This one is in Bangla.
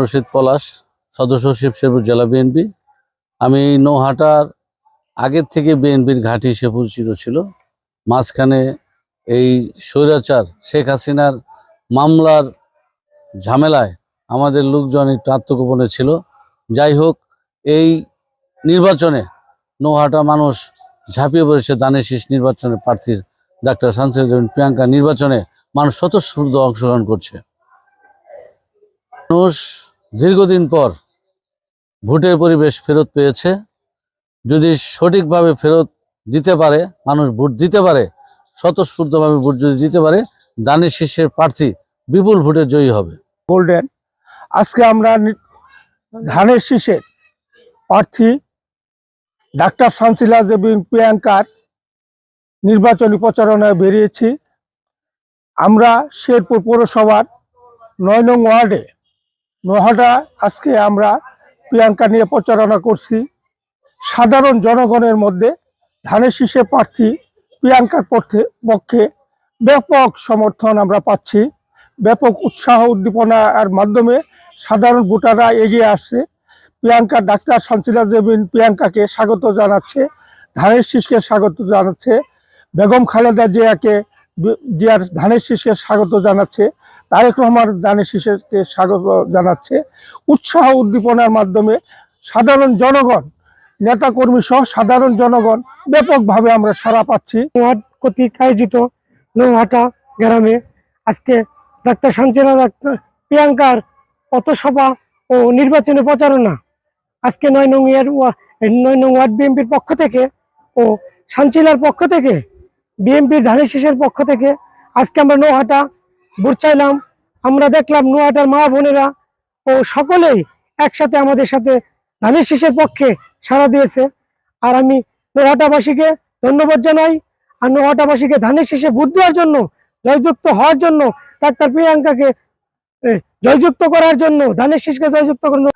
রশিদ পলাশ, সদস্য শিবশেরপুর জেলা বিএনপি। আমি নৌহাটার আগের থেকে বিএনপির ঘাঁটি হিসেবে পরিচিত ছিল। মাঝখানে এই স্বৈরাচার শেখ হাসিনার মামলার ঝামেলায় আমাদের লোকজন একটু আত্মগোপনে ছিল। যাই হোক, এই নির্বাচনে নৌহাটা মানুষ ঝাঁপিয়ে পড়েছে দানের শীষ নির্বাচনে প্রার্থীর ডাক্তার শামসুজ্জামান প্রিয়াঙ্কা নির্বাচনে মানুষ স্বতঃস্ফূর্ত অংশগ্রহণ করছে। মানুষ দীর্ঘদিন পর ভোটের পরিবেশ ফেরত পেয়েছে। যদি সঠিকভাবে ফেরত দিতে পারে, মানুষ ভোট দিতে পারে, স্বতঃস্ফূর্তভাবে ভোট যদি দিতে পারে, দানের শীর্ষের প্রার্থী বিপুল ভোটে জয়ী হবে। গোল্ডেন। আজকে আমরা ধানের শীষের প্রার্থী ডাক্তার শামসিলা জেবিন প্রিয়াঙ্কার নির্বাচনী প্রচারণায় বেরিয়েছি। আমরা শেরপুর পৌরসভার নয় নং ওয়ার্ডে। নহাটা, আজকে আমরা প্রিয়াঙ্কা নিয়ে প্রচারণা করছি। সাধারণ জনগণের মধ্যে ধানের শীষের প্রার্থী প্রিয়াঙ্কার পক্ষে পক্ষে ব্যাপক সমর্থন আমরা পাচ্ছি। ব্যাপক উৎসাহ উদ্দীপনার মাধ্যমে সাধারণ ভোটাররা এগিয়ে আসছে। প্রিয়াঙ্কা ডাক্তার শান্তিলা জেবিন প্রিয়াঙ্কাকে স্বাগত জানাচ্ছে। ধানের শীষকে স্বাগত জানাচ্ছে। বেগম খালেদা জিয়াকে জিয়ার ধানের শীষকে স্বাগত জানাচ্ছে, তারেক রহমান ধানের শীষকে স্বাগত জানাচ্ছে। উৎসাহ উদ্দীপনার মাধ্যমে সাধারণ জনগণ, নেতাকর্মী সহ সাধারণ জনগণ ব্যাপকভাবে আমরা সাড়া পাচ্ছি। কর্তৃক আয়োজিত নৌহাটা গ্রামে আজকে ডাক্তার শান্তিনা ডাক্তার প্রিয়াঙ্কার পথসভা ও নির্বাচনী প্রচারণা। আজকে নয় নং ইয়ার নয় নং ওয়ার্ড বিএনপির পক্ষ থেকে ও শান্তিলার পক্ষ থেকে বিএনপির ধানের শীষের পক্ষ থেকে আজকে আমরা নৌহাটা ভোট চাইলাম আমরা দেখলাম নৌহাটার মা বোনেরা ও সকলেই একসাথে আমাদের সাথে ধানের শীষের পক্ষে সাড়া দিয়েছে। আর আমি নৌহাটাবাসীকে ধন্যবাদ জানাই। আর নোয়াটাবাসীকে ধানের শেষে ভোট দেওয়ার জন্য, জয়যুক্ত হওয়ার জন্য, ডাক্তার প্রিয়াঙ্কাকে জয়যুক্ত করার জন্য, ধানের শীষকে জয়যুক্ত করার